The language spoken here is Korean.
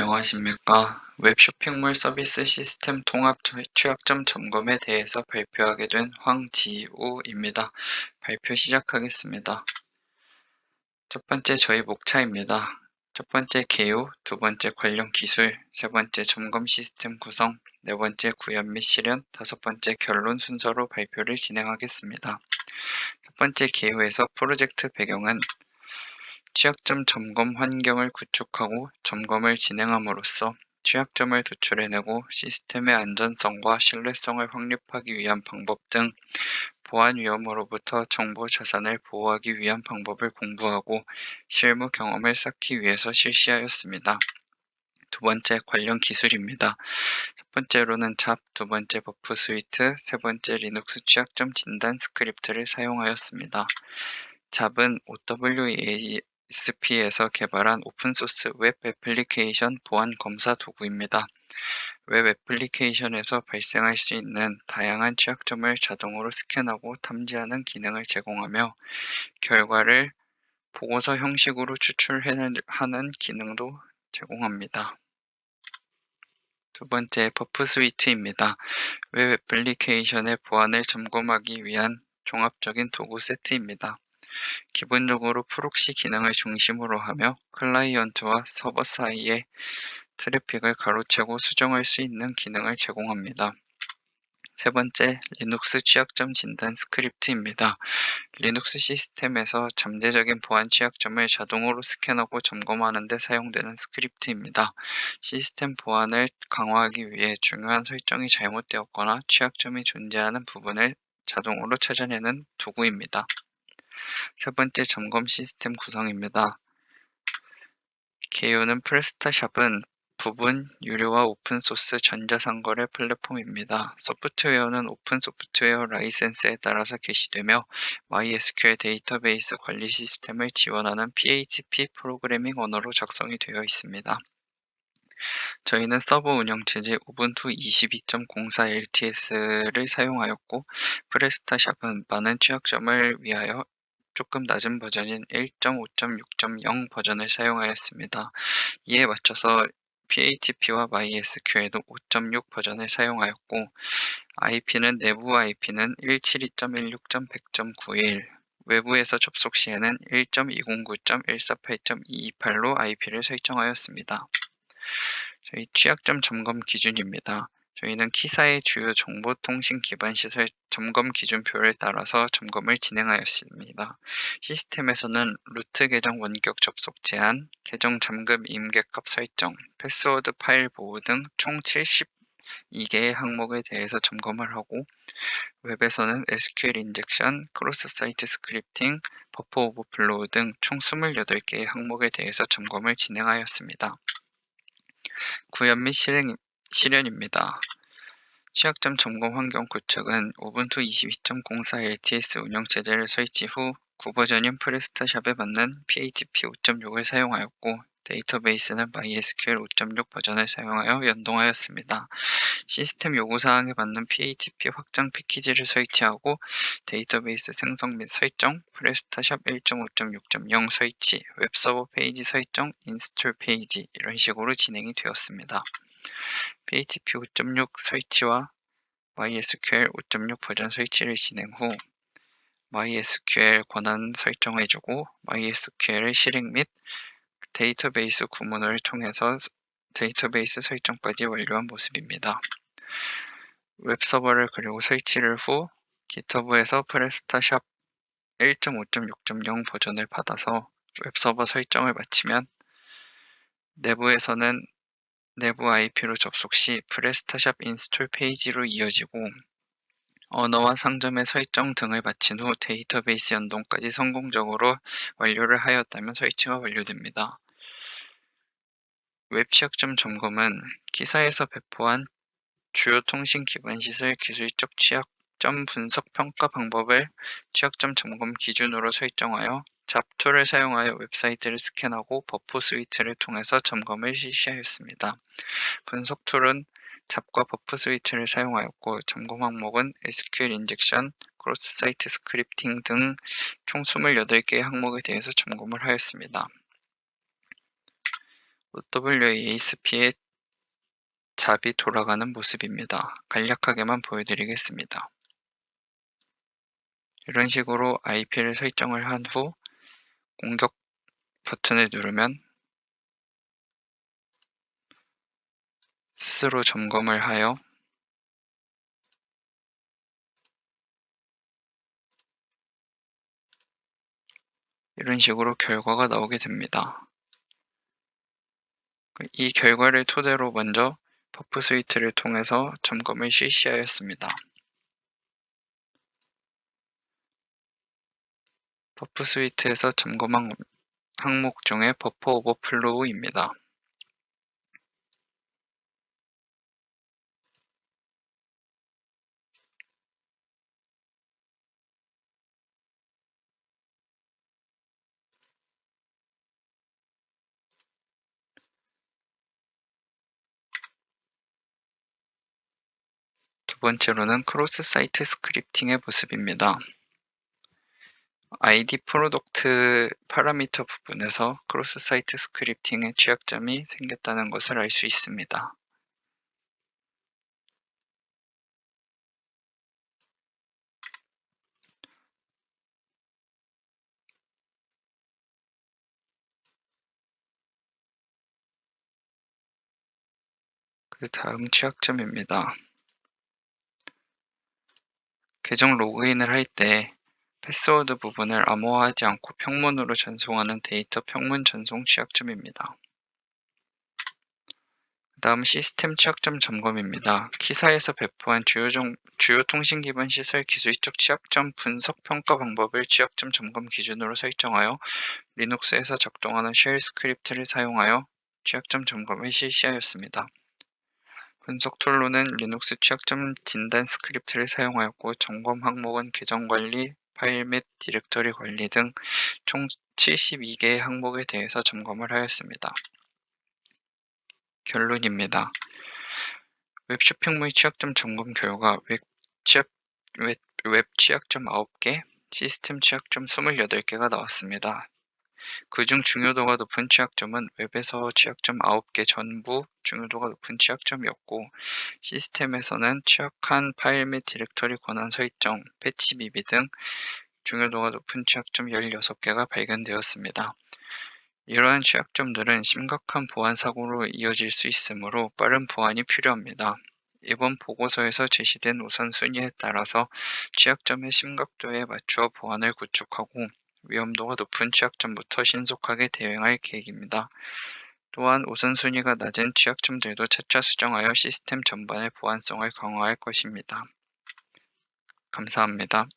안녕하십니까. 웹쇼핑몰 서비스 시스템 통합 취약점 점검에 대해서 발표하게 된 황지우입니다. 발표 시작하겠습니다. 첫 번째 저희 목차입니다. 첫 번째 개요, 두 번째 관련 기술, 세 번째 점검 시스템 구성, 네 번째 구현 및 실현, 다섯 번째 결론 순서로 발표를 진행하겠습니다. 첫 번째 개요에서 프로젝트 배경은 취약점 점검 환경을 구축하고 점검을 진행함으로써 취약점을 도출해내고 시스템의 안전성과 신뢰성을 확립하기 위한 방법 등 보안 위험으로부터 정보 자산을 보호하기 위한 방법을 공부하고 실무 경험을 쌓기 위해서 실시하였습니다. 두 번째 관련 기술입니다. 첫 번째로는 잡, 두 번째 버프 스위트, 세 번째 리눅스 취약점 진단 스크립트를 사용하였습니다. 잡은 SP에서 개발한 오픈소스 웹 애플리케이션 보안 검사 도구입니다. 웹 애플리케이션에서 발생할 수 있는 다양한 취약점을 자동으로 스캔하고 탐지하는 기능을 제공하며 결과를 보고서 형식으로 추출하는 기능도 제공합니다. 두 번째 버프 스위트입니다. 웹 애플리케이션의 보안을 점검하기 위한 종합적인 도구 세트입니다. 기본적으로 프록시 기능을 중심으로 하며 클라이언트와 서버 사이의 트래픽을 가로채고 수정할 수 있는 기능을 제공합니다. 세 번째, 리눅스 취약점 진단 스크립트입니다. 리눅스 시스템에서 잠재적인 보안 취약점을 자동으로 스캔하고 점검하는 데 사용되는 스크립트입니다. 시스템 보안을 강화하기 위해 중요한 설정이 잘못되었거나 취약점이 존재하는 부분을 자동으로 찾아내는 도구입니다. 세 번째 점검 시스템 구성입니다. 개요는 프레스타샵은 부분 유료와 오픈소스 전자상거래 플랫폼입니다. 소프트웨어는 오픈 소프트웨어 라이센스에 따라서 게시되며 MySQL 데이터베이스 관리 시스템을 지원하는 PHP 프로그래밍 언어로 작성이 되어 있습니다. 저희는 서버 운영체제 우분투 22.04 LTS를 사용하였고 프레스타샵은 많은 취약점을 위하여 조금 낮은 버전인 1.5.6.0 버전을 사용하였습니다. 이에 맞춰서 PHP와 MySQL도 5.6 버전을 사용하였고 IP는 내부 IP는 172.16.100.91 외부에서 접속 시에는 1.209.148.228로 IP를 설정하였습니다. 저희 취약점 점검 기준입니다. 저희는 키사의 주요 정보통신 기반 시설 점검 기준표를 따라서 점검을 진행하였습니다. 시스템에서는 루트 계정 원격 접속 제한, 계정 잠금 임계값 설정, 패스워드 파일 보호 등 총 72개의 항목에 대해서 점검을 하고 웹에서는 SQL 인젝션, 크로스 사이트 스크립팅, 버퍼 오버플로우 등 총 28개의 항목에 대해서 점검을 진행하였습니다. 구현 및 실행, 실현입니다. 취약점 점검 환경 구축은 우분투 22.04 LTS 운영체제를 설치 후 구버전인 프레스타샵에 맞는 PHP 5.6을 사용하였고 데이터베이스는 MySQL 5.6 버전을 사용하여 연동하였습니다. 시스템 요구사항에 맞는 PHP 확장 패키지를 설치하고 데이터베이스 생성 및 설정, 프레스타샵 1.5.6.0 설치, 웹서버 페이지 설정, 인스톨 페이지 이런 식으로 진행이 되었습니다. PHP 5.6 설치와 MySQL 5.6 버전 설치를 진행 후 MySQL 권한 설정해주고 MySQL 실행 및 데이터베이스 구문을 통해서 데이터베이스 설정까지 완료한 모습입니다. 웹서버를 그리고 설치를 후 GitHub에서 프레스타샵 1.5.6.0 버전을 받아서 웹서버 설정을 마치면 내부에서는 내부 IP로 접속 시 프레스타샵 인스톨 페이지로 이어지고 언어와 상점의 설정 등을 마친 후 데이터베이스 연동까지 성공적으로 완료를 하였다면 설치가 완료됩니다. 웹 취약점 점검은 기사에서 배포한 주요 통신 기반 시설 기술적 취약점 분석 평가 방법을 취약점 점검 기준으로 설정하여 잡툴을 사용하여 웹사이트를 스캔하고 버프 스위트를 통해서 점검을 실시하였습니다. 분석 툴은 잡과 버프 스위트를 사용하였고 점검 항목은 SQL 인젝션, 크로스 사이트 스크립팅 등 총 28개의 항목에 대해서 점검을 하였습니다. OWASP의 잡이 돌아가는 모습입니다. 간략하게만 보여드리겠습니다. 이런 식으로 IP를 설정을 한 후 공격 버튼을 누르면 스스로 점검을 하여 이런 식으로 결과가 나오게 됩니다. 이 결과를 토대로 먼저 버프 스위트를 통해서 점검을 실시하였습니다. 버프 스위트에서 점검한 항목 중에 버퍼 오버플로우입니다. 두 번째로는 크로스 사이트 스크립팅의 모습입니다. ID 프로덕트 파라미터 부분에서 크로스 사이트 스크립팅의 취약점이 생겼다는 것을 알 수 있습니다. 그 다음 취약점입니다. 계정 로그인을 할 때 패스워드 부분을 암호화하지 않고 평문으로 전송하는 데이터 평문 전송 취약점입니다. 그 다음 시스템 취약점 점검입니다. 키사에서 배포한 주요, 정, 주요 통신 기반 시설 기술적 취약점 분석 평가 방법을 취약점 점검 기준으로 설정하여 리눅스에서 작동하는 쉘 스크립트를 사용하여 취약점 점검을 실시하였습니다. 분석 툴로는 리눅스 취약점 진단 스크립트를 사용하였고 점검 항목은 계정 관리, 파일 및 디렉터리 관리 등 총 72개의 항목에 대해서 점검을 하였습니다. 결론입니다. 웹 쇼핑몰 취약점 점검 결과 웹, 취약, 웹, 웹 취약점 9개, 시스템 취약점 28개가 나왔습니다. 그중 중요도가 높은 취약점은 웹에서 취약점 9개 전부 중요도가 높은 취약점이었고 시스템에서는 취약한 파일 및 디렉터리 권한 설정, 패치 미비 등 중요도가 높은 취약점 16개가 발견되었습니다. 이러한 취약점들은 심각한 보안 사고로 이어질 수 있으므로 빠른 보완이 필요합니다. 이번 보고서에서 제시된 우선순위에 따라서 취약점의 심각도에 맞추어 보안을 구축하고 위험도가 높은 취약점부터 신속하게 대응할 계획입니다. 또한 우선순위가 낮은 취약점들도 차차 수정하여 시스템 전반의 보안성을 강화할 것입니다. 감사합니다.